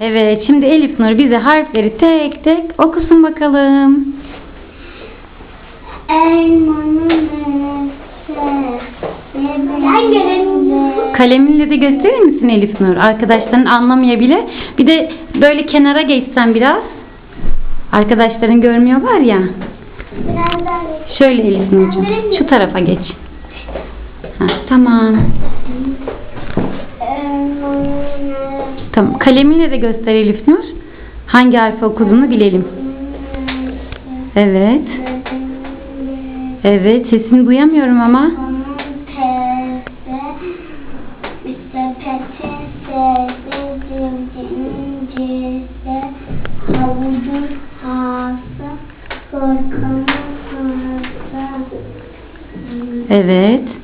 Evet şimdi Elif Nur bize harfleri tek tek okusun bakalım. Kaleminle de gösterir misin Elif Nur? Arkadaşların anlamayabilir. Bir de böyle kenara geçsen biraz. Arkadaşların görmüyorlar ya. Şöyle Elif Nurcuğum. Şu tarafa geç. Heh, tamam. Tamam. Kaleminle de göster Elif Nur. Hangi harfi okuduğunu bilelim. Evet. Evet. Sesini duyamıyorum ama. Evet.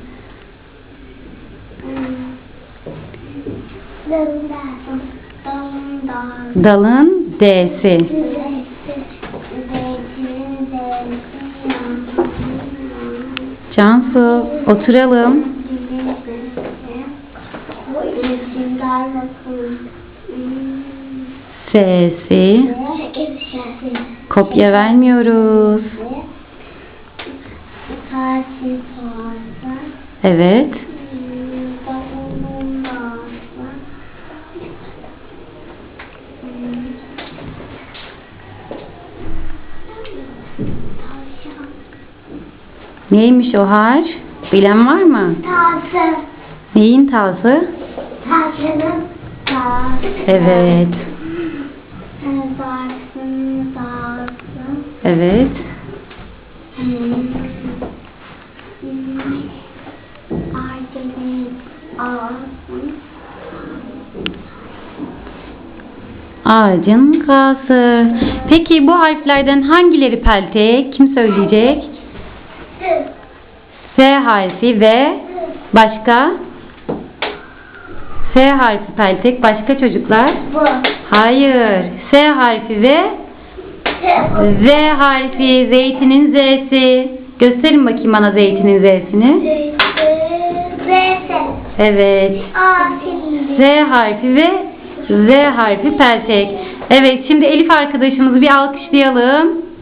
Dalın D'si. Cansu oturalım. Sesi. Kopya vermiyoruz. Evet. Neymiş o harf? Bilen var mı? Tası. Neyin tası? Tasının tası. Evet. Tasının tası. Evet. Ağacın kası. Peki bu harflerden hangileri peltek? Kim söyleyecek? S harfi ve başka? S harfi peltek. Başka çocuklar? Bu. Hayır. S harfi ve Z harfi. Zeytinin Z'si. Gösterin bakayım bana zeytinin Z'sini. Evet. Z harfi ve Z harfi peltek. Evet şimdi Elif arkadaşımızı bir alkışlayalım.